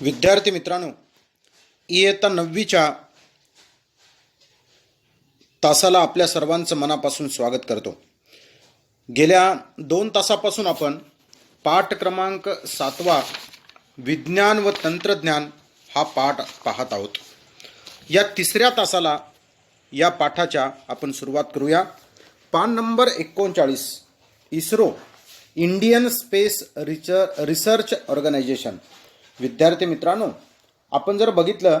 विद्यार्थी मित्रांनो इयत्ता नववीच्या तासाला आपल्या सर्वांचं मनापासून स्वागत करतो. गेल्या दोन तासापासून आपण पाठ क्रमांक सातवा विज्ञान व तंत्रज्ञान हा पाठ पाहत आहोत. या तिसऱ्या तासाला या पाठाच्या आपण सुरुवात करूया. पान नंबर एकोणचाळीस ISRO Indian Space Research Research Organisation. विद्यार्थी मित्रांनो आपण जर बघितलं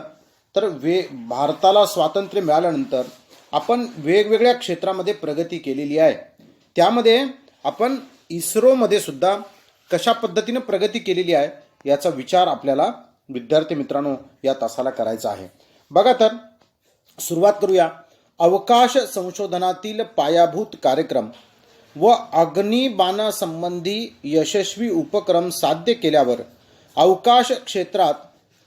तर वे भारताला स्वातंत्र्य मिळाल्यानंतर आपण वेगवेगळ्या क्षेत्रामध्ये प्रगती केलेली आहे. त्यामध्ये आपण इस्रोमध्ये सुद्धा कशा पद्धतीनं प्रगती केलेली आहे याचा विचार आपल्याला विद्यार्थी मित्रांनो या तासाला करायचा आहे. बघा तर सुरुवात करूया. अवकाश संशोधनातील पायाभूत कार्यक्रम व अग्निबाणासंबंधी यशस्वी उपक्रम साध्य केल्यावर अवकाश क्षेत्रात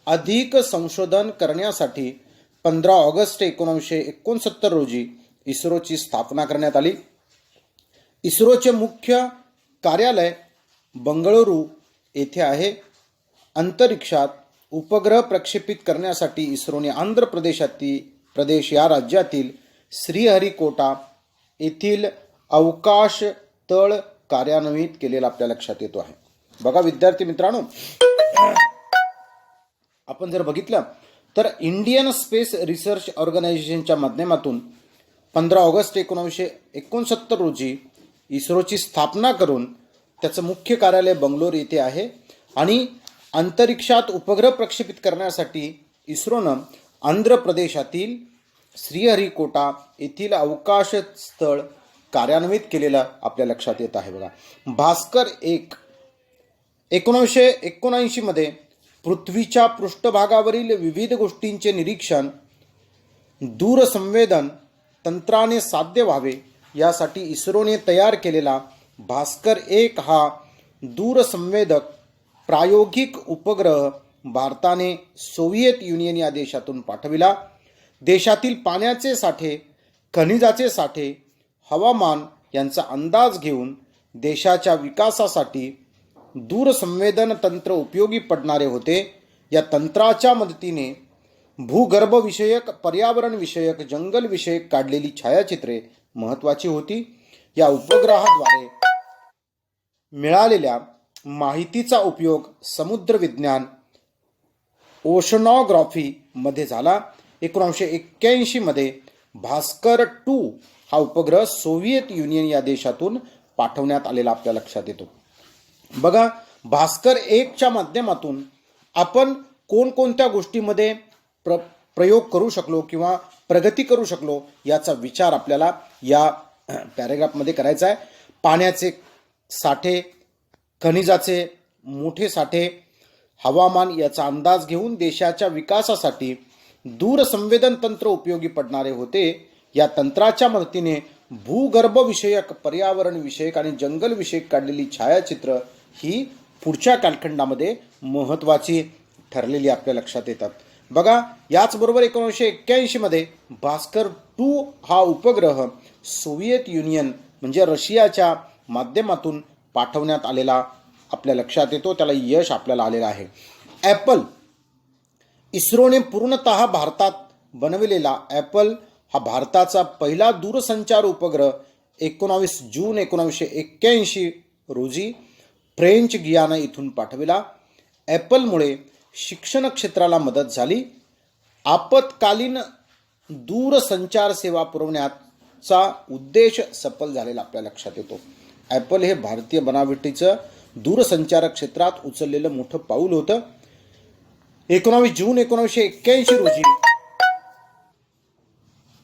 अधिक संशोधन करण्यासाठी पंधरा ऑगस्ट एकोणीसशे एकोणसत्तर रोजी इस्रोची स्थापना करण्यात आली. इस्रोचे मुख्य कार्यालय बंगळुरू येथे आहे. अंतरिक्षात उपग्रह प्रक्षेपित करण्यासाठी इस्रोने आंध्र प्रदेशातील प्रदेश या राज्यातील श्रीहरिकोटा येथील अवकाश तळ कार्यान्वित केलेला आपल्या लक्षात येतो आहे. बघा विद्यार्थी मित्रांनो आपण जर बघितलं तर इंडियन स्पेस रिसर्च ऑर्गनायझेशनच्या माध्यमातून पंधरा ऑगस्ट एकोणीसशे एकोणसत्तर रोजी इस्रोची स्थापना करून त्याचं मुख्य कार्यालय बंगलोर येथे आहे आणि अंतरिक्षात उपग्रह प्रक्षेपित करण्यासाठी इस्रोनं आंध्र प्रदेशातील श्रीहरिकोटा येथील अवकाश स्थळ कार्यान्वित केलेलं आपल्या लक्षात येत आहे बघा. भास्कर एक एकोणीसशे एकोणऐंशीमध्ये पृथ्वीच्या पृष्ठभागावरील विविध गोष्टींचे निरीक्षण दूरसंवेदन तंत्राने साध्य व्हावे यासाठी इस्रोने तयार केलेला भास्कर एक हा दूरसंवेदक प्रायोगिक उपग्रह भारताने सोव्हिएत युनियन या देशातून पाठविला. देशातील पाण्याचे साठे खनिजाचे साठे हवामान यांचा अंदाज घेऊन देशाच्या विकासासाठी दूरसंवेदन तंत्र उपयोगी पडणारे होते. या तंत्राच्या मदतीने भूगर्भविषयक पर्यावरणविषयक जंगलविषयक काढलेली छायाचित्रे महत्त्वाची होती. या उपग्रहाद्वारे मिळालेल्या माहितीचा उपयोग समुद्र विज्ञान ओशनॉग्रॉफीमध्ये झाला. एकोणीसशे एक्क्याऐंशीमध्ये भास्कर टू हा उपग्रह सोव्हिएत युनियन या देशातून पाठवण्यात आलेला आपल्या लक्षात येतो. बघा भास्कर एकच्या माध्यमातून आपण कोणकोणत्या गोष्टीमध्ये प्र प्रयोग करू शकलो किंवा प्रगती करू शकलो याचा विचार आपल्याला या पॅरेग्राफमध्ये करायचा आहे. पाण्याचे साठे खनिजाचे मोठे साठे हवामान याचा अंदाज घेऊन देशाच्या विकासासाठी दूरसंवेदन तंत्र उपयोगी पडणारे होते. या तंत्राच्या मदतीने भूगर्भविषयक पर्यावरणविषयक आणि जंगलविषयक काढलेली छायाचित्र ही पुढच्या कालखंडामध्ये महत्त्वाची ठरलेली आपल्या लक्षात येतात. बघा याचबरोबर एकोणीसशे एक्क्याऐंशीमध्ये भास्कर टू हा उपग्रह सोव्हिएत युनियन म्हणजे रशियाच्या माध्यमातून पाठवण्यात आलेला आपल्या लक्षात येतो. त्याला यश आपल्याला आलेलं आहे. ॲपल इस्रोने पूर्णतः भारतात बनविलेला ॲपल हा भारताचा पहिला दूरसंचार उपग्रह एकोणावीस जून एकोणावीसशे एक्क्याऐंशी रोजी फ्रेंच गियाना इथून पाठविला. ॲपलमुळे शिक्षण क्षेत्राला मदत झाली. आपत्कालीन दूरसंचार सेवा पुरवण्याचा उद्देश सफल झालेला आपल्या लक्षात येतो. ॲपल हे भारतीय बनावटीचं दूरसंचार क्षेत्रात उचललेलं मोठं पाऊल होतं. एकोणावीस जून एकोणीसशे एक्क्याऐंशी रोजी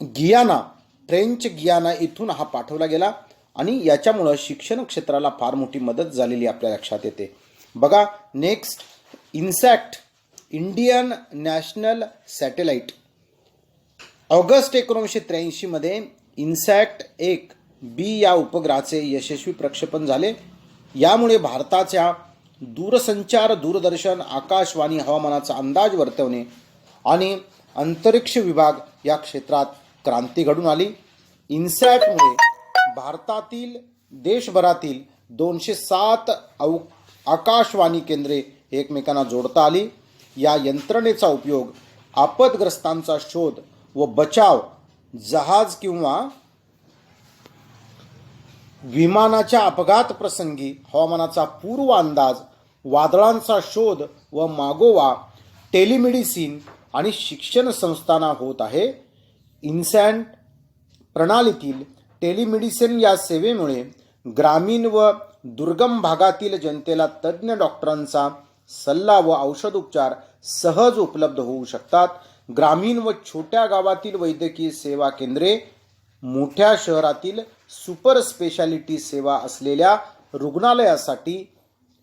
गियाना फ्रेंच गियाना इथून हा पाठवला गेला. आणि याच्यामुळं शिक्षण क्षेत्राला फार मोठी मदत झालेली आपल्या लक्षात येते. बघा next INSAT Indian National Satellite August एकोणीसशे त्र्याऐंशीमध्ये इन्सॅक्ट एक बी या उपग्रहाचे यशस्वी प्रक्षेपण झाले. यामुळे भारताच्या दूरसंचार दूरदर्शन आकाशवाणी हवामानाचा अंदाज वर्तवणे आणि अंतरिक्ष विभाग या क्षेत्रात क्रांती घडून आली. इन्सॅटमुळे भारतातील देशभरातील दोनशे सात अव आकाशवाणी केंद्रे एकमेकांना जोडता आली. या यंत्रणेचा उपयोग आपदग्रस्तांचा शोध व बचाव जहाज किंवा विमानाच्या अपघात प्रसंगी हवामानाचा पूर्व अंदाज वादळांचा शोध व मागोवा टेलिमेडिसिन आणि शिक्षण संस्थांना होत आहे. इन्सॅन्ट प्रणालीतील टेलिमेडिसिन या सेवेमुळे ग्रामीण व दुर्गम भागातील जनतेला तज्ज्ञ डॉक्टरांचा सल्ला व औषध उपचार सहज उपलब्ध होऊ शकतात. ग्रामीण व छोट्या गावातील वैद्यकीय सेवा केंद्रे मोठ्या शहरातील सुपर स्पेशालिटी सेवा असलेल्या रुग्णालयासाठी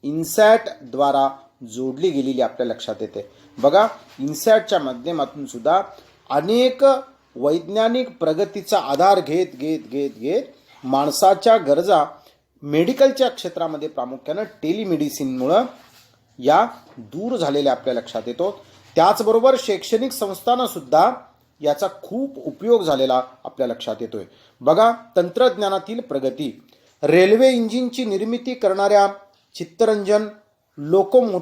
इन्सॅटद्वारा जोडली गेलेली आपल्या लक्षात येते. बघा इन्सॅटच्या माध्यमातून सुद्धा अनेक वैज्ञानिक प्रगतीचा आधार घेत घेत घेत घेत माणसाच्या गरजा मेडिकलच्या क्षेत्रामध्ये प्रामुख्यानं टेलिमेडिसिनमुळं या दूर झालेल्या आपल्या लक्षात येतो. त्याचबरोबर शैक्षणिक संस्थांनासुद्धा याचा खूप उपयोग झालेला आपल्या लक्षात येतोय. बघा तंत्रज्ञानातील प्रगती. रेल्वे इंजिनची निर्मिती करणाऱ्या चित्तरंजन लोकोमो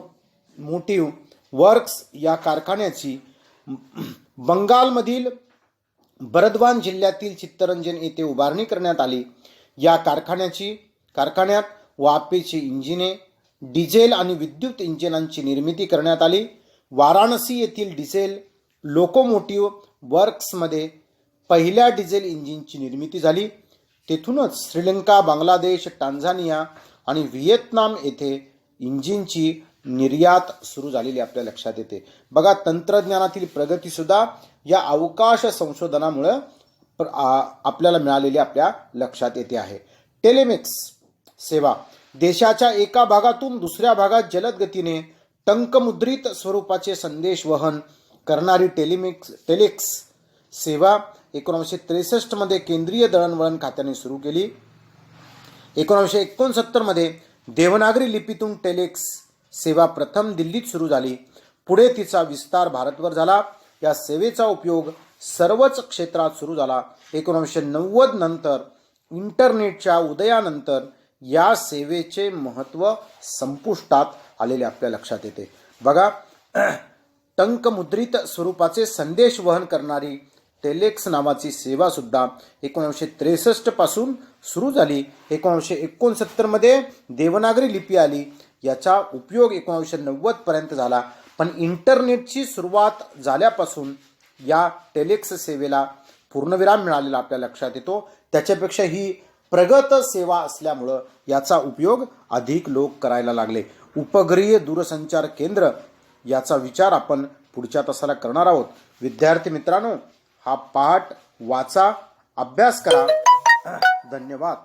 मोटिव्ह वर्क्स या कारखान्याची बंगालमधील बरदवान जिल्ह्यातील चित्तरंजन येथे उभारणी करण्यात आली. या कारखान्याची कारखान्यात वापेची इंजिने डिझेल आणि विद्युत इंजिनांची निर्मिती करण्यात आली. वाराणसी येथील डिझेल लोकोमोटिव्ह वर्क्समध्ये पहिल्या डिझेल इंजिनची निर्मिती झाली. तेथूनच श्रीलंका बांगलादेश टांझानिया आणि व्हिएतनाम येथे इंजिनची निर्यात सुरू झालेली आपल्या लक्षात येते. बघा तंत्रज्ञानातील प्रगतीसुद्धा या अवकाश संशोधनामुळं आपल्याला मिळालेली आपल्या लक्षात येते आहे. टेलिमिक्स सेवा. देशाच्या एका भागातून दुसऱ्या भागात जलद गतीने टंकमुद्रित स्वरूपाचे संदेश वहन करणारी टेलिमिक्स टेलिक्स सेवा एकोणीसशे त्रेसष्टमध्ये केंद्रीय दळणवळण खात्याने सुरू केली. एकोणीसशे एकोणसत्तरमध्ये देवनागरी लिपीतून टेलेक्स सेवा प्रथम दिल्लीत सुरू झाली. पुढे तिचा विस्तार भारतवर झाला. या सेवेचा उपयोग सर्वच क्षेत्रात सुरू झाला. एकोणीसशे नव्वद नंतर इंटरनेटच्या उदयानंतर या सेवेचे महत्त्व संपुष्टात आलेले आपल्या लक्षात येते. बघा टंकमुद्रित स्वरूपाचे संदेश वहन करणारी टेलेक्स नावाची सेवासुद्धा एकोणीसशे त्रेसष्टपासून सुरू झाली. एकोणीसशे एकोणसत्तरमध्ये देवनागरी लिपी आली. याचा उपयोग एकोणीसशे नव्वदपर्यंत झाला. पण इंटरनेटची सुरुवात झाल्यापासून या टेलेक्स सेवेला पूर्णविराम मिळालेला आपल्या लक्षात येतो. त्याच्यापेक्षा ही प्रगत सेवा असल्यामुळं याचा उपयोग अधिक लोक करायला लागले. उपग्रहीय दूरसंचार केंद्र याचा विचार आपण पुढच्या तासाला करणार आहोत. विद्यार्थी मित्रांनो हा पाठ वाचा अभ्यास करा. धन्यवाद.